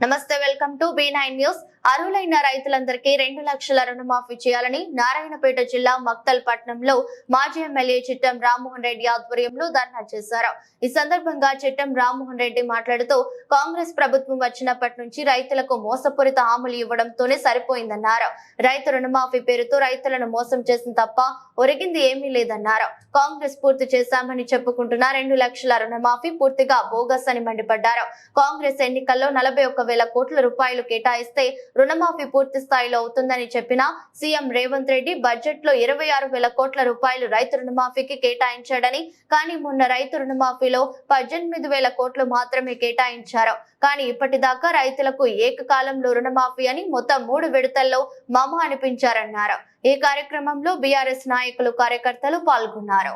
నమస్తే welcome to B nine news అర్హులైన రైతులందరికీ రెండు లక్షల రుణమాఫీ చేయాలని నారాయణపేట జిల్లా మక్తల్ పట్నంలో మాజీ ఎమ్మెల్యే చిట్టం రామ్మోహన్ రెడ్డి ఆధ్వర్యంలో ధర్నా చేశారు. ఈ సందర్భంగా చిట్టం రామ్మోహన్ రెడ్డి మాట్లాడుతూ కాంగ్రెస్ ప్రభుత్వం వచ్చినప్పటి నుంచి రైతులకు మోసపూరిత హామీలు ఇవ్వడంతోనే సరిపోయిందన్నారు. రైతు రుణమాఫీ పేరుతో రైతులను మోసం చేసిన తప్ప ఒరిగింది ఏమీ లేదన్నారు. కాంగ్రెస్ పూర్తి చేశామని చెప్పుకుంటున్న రెండు లక్షల రుణమాఫీ పూర్తిగా బోగస్ అని మండిపడ్డారు. కాంగ్రెస్ ఎన్నికల్లో నలభై ఒక్క వేల కోట్ల రూపాయలు కేటాయిస్తే రుణమాఫీ పూర్తి స్థాయిలో అవుతుందని చెప్పిన సీఎం రేవంత్ రెడ్డి బడ్జెట్లో ఇరవై ఆరు వేల కోట్ల రూపాయలు రైతు రుణమాఫీకి కేటాయించాడని కానీ మొన్న రైతు రుణమాఫీలో పద్దెనిమిది వేల కోట్లు మాత్రమే కేటాయించారు. కానీ ఇప్పటిదాకా రైతులకు ఏకకాలంలో రుణమాఫీ అని మొత్తం మూడు విడతల్లో మమ అనిపించారన్నారు. ఈ కార్యక్రమంలో బీఆర్ఎస్ నాయకులు కార్యకర్తలు పాల్గొన్నారు.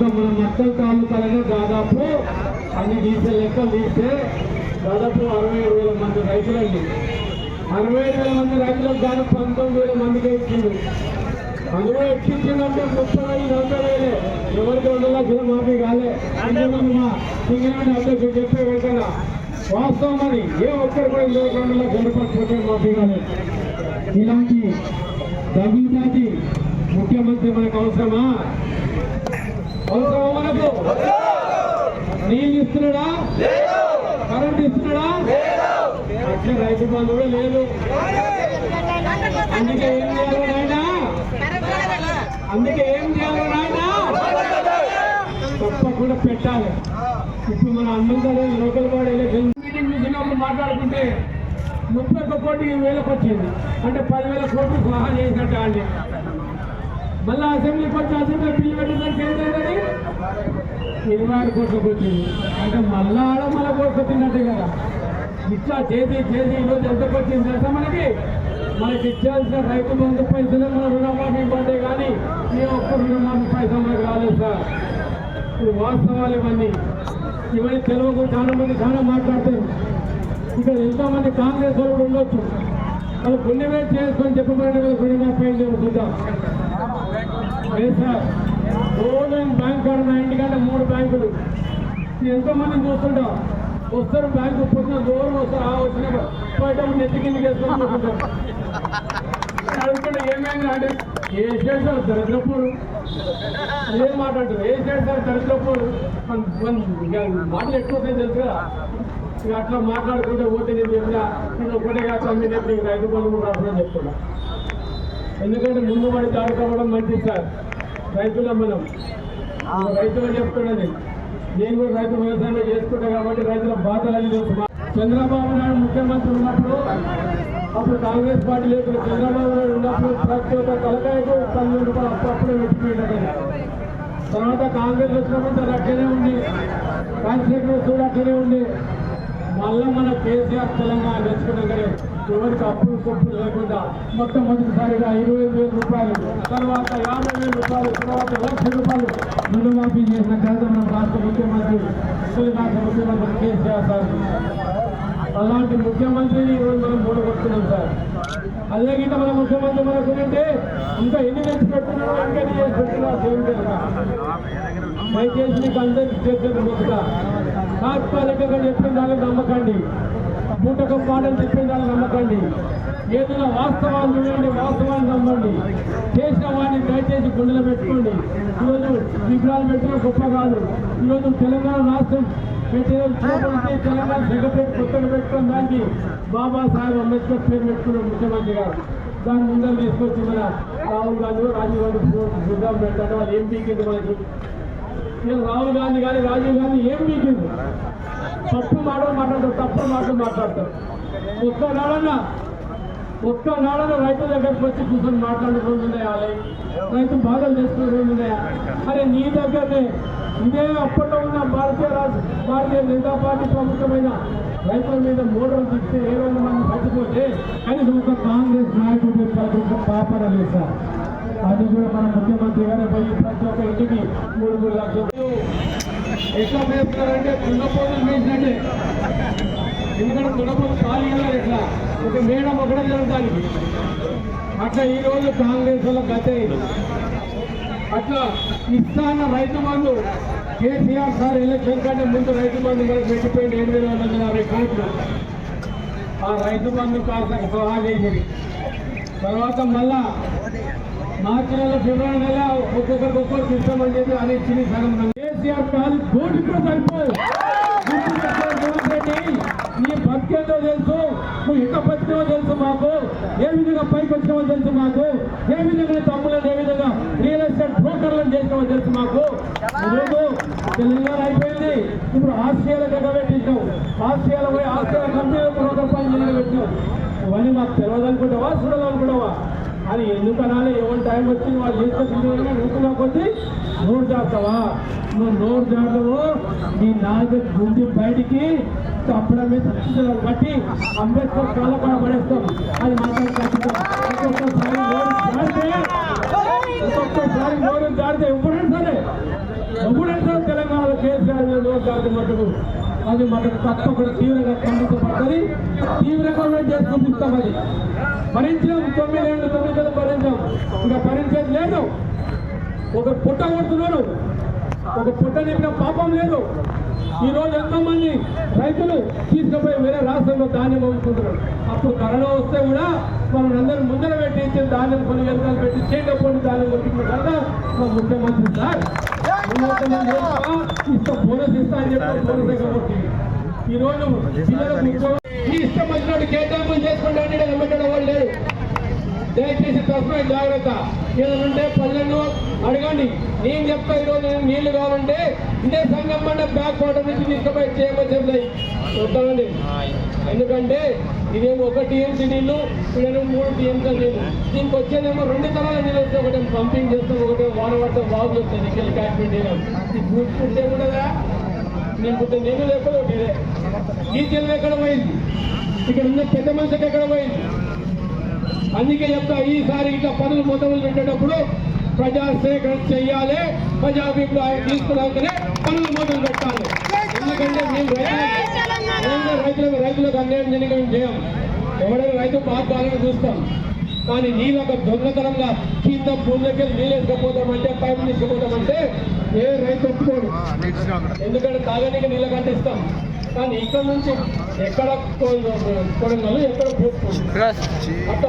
చేసిన మన మక్కల తాలూకాలలో దాదాపు అన్ని తీసే లెక్కలు తీస్తే దాదాపు అరవై ఏడు వేల మంది రైతులండి. అరవై ఏడు వేల మంది రైతులకు దాని పంతొమ్మిది వేల మందికి ఇచ్చింది అందులో ఎక్కించిందంటే ముప్పై ఐదు నలభై వేలే. ఎవరికి రెండు లక్షల మాఫీ కాలే. ఇంతకుముందు సింగరేణి అధ్యక్షుడు చెప్పే వెంటనే వాస్తవం అని ఏ ఒక్కరు కూడా ఇందులో రెండు లక్షల రూపాయలు మాఫీ కాలేదు ఇలాంటి దగ్గుజాతి ముఖ్యమంత్రి మనకు అవసరమా మనకు నీళ్ళు ఇస్తున్నాడా కరెంట్ ఇస్తున్నాడా రూపాయలు కూడా లేదు. అందుకే ఏం చేయాలి నాయనా? అందుకే ఏం చేయాలి నాయనా? తప్పకుండా పెట్టాలి. ఇప్పుడు మన అందరూ లోకల్ బాడీ ఎలక్షన్ మీటింగ్ చూసినప్పుడు మాట్లాడుకుంటే ముప్పై ఒక్క కోటి వేలకు వచ్చింది. అంటే పదివేల కోట్లు సహా చేసినట్టు అండి మళ్ళీ అసెంబ్లీకి వచ్చి అసెంబ్లీ బిల్లు పెట్టడానికి ఏంటంటే ఇరవై ఆరు కోట్లకు వచ్చింది. అంటే మళ్ళా ఆడ మళ్ళా కోట్లు తిన్నట్టే కదా. ఇట్లా చేసి చేసి ఈరోజు ఎంతకు వచ్చింది తెలుసా మనకి? మనకి ఇచ్చాల్సిన రైతు బంధు పైసలు మన రుణమాఫీ పడ్డే కానీ ఈ ఒక్క రుణమాఫీ పైసలు మనకు రాలేదు సార్. ఇప్పుడు వాస్తవాలు ఇవన్నీ. ఇవన్నీ తెలుగు చాలా మంది చాలా మాట్లాడుతుంది ఇక్కడ ఎంతోమంది కాంగ్రెస్ వాళ్ళు ఉండొచ్చు. వాళ్ళు పుణ్యమే చేసుకొని చెప్పబడిన రుణమాఫీ చూద్దాం? లేదు సార్. రోజు బ్యాంక్ కాడ నా ఇంటికంటే మూడు బ్యాంకులు. ఎంతోమంది చూస్తుంటాం. వస్తారు బ్యాంకు పొద్దున దూరం వస్తారు? ఆ వచ్చిన బయట నెత్తి కిందకి వేసుకొని కూర్చుంటాం అడుగుతుంటే ఏమైంది అంటే ఏ స్టేట్ సార్ దరిద్రప్పుడు ఏం మాట్లాడతారు? ఏ మన- ఇక మాటలు ఎక్కువ తెలుసు కదా. ఇక అట్లా మాట్లాడుకుంటే పోతే నేను చెప్పినా నేను ఒకటే కాదు మీరు నీకు రైతు బంధు కూడా రాకుండా చెప్తున్నా. ఎందుకంటే ముందు పడి దాడుకోవడం మంచిది సార్. రైతుల మనం. రైతులు చెప్తున్నది. నేను కూడా రైతు వ్యవసాయంలో చేసుకుంటా కాబట్టి రైతుల బాధలని తెలుసు చంద్రబాబు నాయుడు ముఖ్యమంత్రి ఉన్నప్పుడు అప్పుడు కాంగ్రెస్ పార్టీ లేదు చంద్రబాబు నాయుడు ఉన్నప్పుడు ప్రతి ఒక్క తలకాయకు పన్నెండు రూపాయలు అప్పుడప్పుడే పెట్టిపోయింది తర్వాత కాంగ్రెస్ వచ్చినప్పుడు అది అట్లనే ఉంది కాన్స్టిట్యూషన్ కూడా అట్లనే ఉంది మళ్ళీ మన కేసీఆర్ తెలంగాణ తెచ్చుకున్నాం తెచ్చుకున్నాకనే ఎవరికి అప్పులు సొప్పులు లేకుండా మొట్టమొదటిసారిగా ఇరవై వేల రూపాయలు తర్వాత యాభై వేల రూపాయలు తర్వాత లక్ష రూపాయలు రుణమాఫీ చేసిన ఘనత రాష్ట్ర ముఖ్యమంత్రి అసలు రాష్ట్ర ముఖ్యమంత్రి కేసీఆర్ సార్. అలాంటి ముఖ్యమంత్రిని ఈరోజు మనం మూడగొట్టుకున్నాం సార్. అదే గిట్ట మన ముఖ్యమంత్రి మనకు ఉంటే ఇంకా ఎన్ని తెచ్చి పెట్టున్నారో ఇంకా ఎన్ని చేసి పెట్టున్నారో దయచేసి మీకు అందరికీ చేసేది ముఖ్య తాత్కాలికంగా చెప్పిన దానికి నమ్మకండి. బూటకం పాటలు చెప్పిందని నమ్మకండి. ఏదైనా వాస్తవాలు చూడండి వాస్తవాలు నమ్మండి. చేసిన వాడిని దయచేసి గుండెలో పెట్టుకోండి. ఈరోజు విగ్రహాలు పెట్టిన గొప్ప కాదు. ఈరోజు తెలంగాణ రాష్ట్రం పెట్టిన చిన్నప్పటి తెలంగాణ సెక్రటరీ కొత్తగా పెట్టుకున్న దానికి బాబాసాహెబ్ అంబేద్కర్ పేరు పెట్టుకున్న ముఖ్యమంత్రి గారు. దాని ముందర తీసుకొచ్చి మన రాహుల్ గాంధీ రాజీవ్ గాంధీ సిద్ధం పెట్టడం అది ఏం పీకింది మనకి? నేను రాహుల్ గాంధీ కానీ రాజీవ్ గాంధీ ఏం పీకింది? తప్పు మాట మాట్లాడతారు ఒక్క మాటలు మాట్లాడతారు. ఒక్క నాడన్నా ఒక్క నాడన రైతుల దగ్గరకు వచ్చి కూర్చొని మాట్లాడే రోజు ఉన్నాయా రైతు బాధలు చేసుకునే రోజు ఉన్నాయా. అరే నీ దగ్గరనే ఇదే అప్పట్లో ఉన్న భారతీయ రాష్ట్ర భారతీయ జనతా పార్టీ ప్రభుత్వమైన రైతుల మీద మూడు తిప్పితే ఏ రోజు మనం పట్టుకోతే అని ఒక కాంగ్రెస్ నాయకుడు ఒక పాపన లేదు అది కూడా మన ముఖ్యమంత్రి గారే పోయి ప్రతి ఒక్క ఇంటికి మూడు మూడు లక్షలు. ఎట్లా చేస్తారంటే దున్నపోతులు ఎందుకంటే దున్నపోతు ఖాళీ కదా ఇట్లా ఒక మేడం ఒకటే జరుగుతానికి అట్లా ఈరోజు కాంగ్రెస్ వాళ్ళ గతే. అట్లా ఇస్తాన రైతు బంధు కేసీఆర్ సార్ ఎలక్షన్ కంటే ముందు రైతు బంధు మనకు పెట్టిపోయింది ఏడు వేల వందల యాభై కోట్లు. ఆ రైతు బంధు కాస్త సలహా చేసింది తర్వాత మళ్ళా మార్చి నెల ఫిబ్రవరి నెల ఒక్కొక్కరికి ఒక్కొక్కరికి ఇస్తామని చెప్పి అని ఇచ్చింది సగం కేసీఆర్ కాదు కోటి కూడా సరిపోదు. మాకు? ఏ విధంగా పైకి వచ్చినావో తెలుసు మాకు? ఏ విధంగా తమ్ములను ఏ విధంగా రియల్ ఎస్టేట్ బ్రోకర్లను చేసినావో తెలుసు మాకు? ఈరోజు తెలంగాణ అయిపోయింది. ఇప్పుడు ఆస్ట్రేలియా దగ్గర పెట్టించాం. ఆస్ట్రేలియా పోయి ఆస్ట్రేలియా కంపెనీలో బ్రోకర్ పని నిలబెట్టినాం ఇవన్నీ మాకు తెలియదు అనుకుంటావా? చూడాలనుకుంటావా అని ఎందుకు అనాలి టైం వచ్చింది వాళ్ళు చేసుకొచ్చిన ఊపులోకి వచ్చి నోరు చేస్తావా నువ్వు నోరు జాగ్రత్తవు నీ నాలుగు గుండి బయటికి అప్పుడమే తప్పించడం బట్టి అంబేద్కర్ కాలం కూడా పడేస్తాం. అది మాత్రం ఖచ్చితం. ఒక్కొక్కసారి నోరు జాడితే ఒక్కొక్కసారి నోరు జారితే ఎప్పుడైనా సరే ఎప్పుడైనా సరే తెలంగాణలో కేసీఆర్ మీద నోరు జాడితే మటుకు అది మనకు తప్పకుండా తీవ్రంగా ఖండించబడ్డది తీవ్రంగా మేము చేసుకుని ఇస్తాం అది. భరించాం తొమ్మిది ఏళ్ళు తొమ్మిది భరించాం. ఇంకా భరించేది లేదు. ఒక పుట్ట కొడుతున్నాడు. ఒక పుట్ట నింపిన పాపం లేదు. ఈ రోజు ఎంతో మంది రైతులు తీసుకుపోయి వేరే రాష్ట్రంలో ధాన్యం అమ్ముకుంటున్నారు. అప్పుడు కరోనా వస్తే కూడా మనం అందరం ముందర పెట్టి ఇచ్చిన ధాన్యం కొన్ని వెళ్తాలు పెట్టి చేయకపోయిన ధాన్యం కొట్టుకున్న కదా మా ముఖ్యమంత్రి సార్ ఇస్తా బోనస్ ఇస్తా అని చెప్పి బోనస్ ఎక్కడ కొట్టింది. ఈ రోజు పిల్లలకు ఉద్యోగం ఈ ఇష్టం వచ్చినట్టు కేటాయింపులు వాళ్ళు లేరు. దయచేసి తస్మై జాగ్రత్త. ఏదైనా ఉంటే పల్లెల్లో అడగండి నేను చెప్తా ఈరోజు నేను నీళ్ళు కావాలంటే ఇదే సంఘం పంట బ్యాక్ వాటర్ నుంచి తీసుకుపోయి చేయమని చెప్తాయి ఎందుకంటే ఇదేమో ఒక టీఎంసీ నీళ్ళు ఇదేమో మూడు టీఎంసీ నీళ్ళు. దీనికి వచ్చేదేమో రెండు తరాల నీళ్ళు వస్తే ఒకటే పంపింగ్ చేస్తాం ఒకటే వాన పడితే బాగు వస్తాయి నీళ్ళు క్యాట్మెంట్ ఇది చూసుకుంటే కూడా నేను పుట్టిన నీళ్ళు లేకపోతే ఒకటి ఇదే. ఈ చెల్లు ఎక్కడ పోయింది? ఇక్కడ ఉన్న పెద్ద మనిషికి ఎక్కడ పోయింది? అందుకే చెప్తా ఈసారి ఇట్లా పనులు మొదలు పెట్టేటప్పుడు ప్రజా సేకరణ చెయ్యాలి ప్రజా అభిప్రాయం తీసుకున్నాకనే పనులు మొదలు పెట్టాలి. ఎందుకంటే మేము రైతులకు రైతులకు రైతులకు అన్యాయం జరిగిన చేయం. ఎవరైనా రైతు బాధ్యాలను చూస్తాం. కానీ నీళ్ళొక దొంగతనంగా కింద భూమిలోకి నీళ్ళు వేసుకపోతామంటే పైపు తీసుకుపోతామంటే ఏ రైతు ఒప్పుకోడు. ఎందుకంటే తాగడానికి నీళ్ళ కంటే ఇస్తాం కానీ ఇక్కడ నుంచి ఎక్కడ కొడంగల్ ఎక్కడ అట్లా